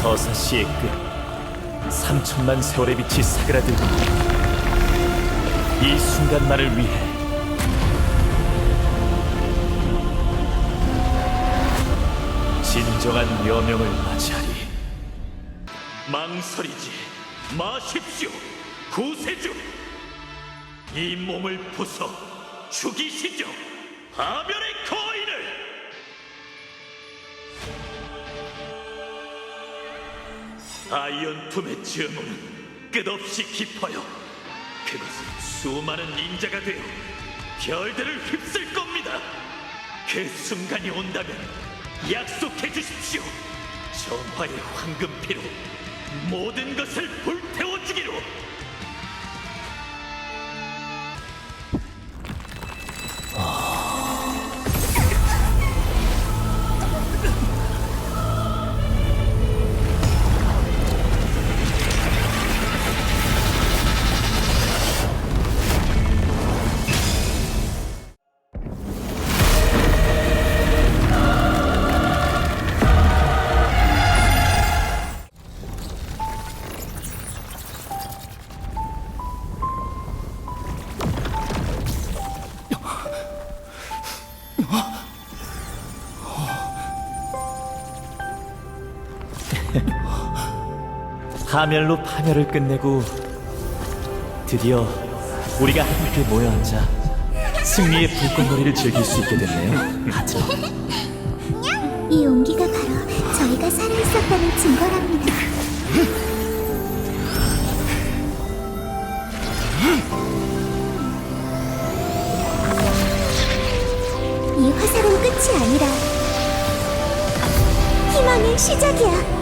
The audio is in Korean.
서사시의 끝 3천만 세월의 빛이 사그라들고 이 순간만을 위해 진정한 여명을 맞이하리. 망설이지 마십시오 구세주. 이 몸을 부숴 죽이시죠. 파멸의 거인을 아이언툼의 증오는 끝없이 깊어요. 그것은 수많은 인자가 되어 별들을 휩쓸 겁니다. 그 순간이 온다면 약속해 주십시오. 정화의 황금피로 모든 것을 불태워 파멸로 파멸을 끝내고 드디어 우리가 함께 모여 앉아 승리의 불꽃놀이를 즐길 수 있게 됐네요. 하지만 이 온기가 바로 저희가 살아있었다는 증거랍니다. 이 화살은 끝이 아니라 희망의 시작이야.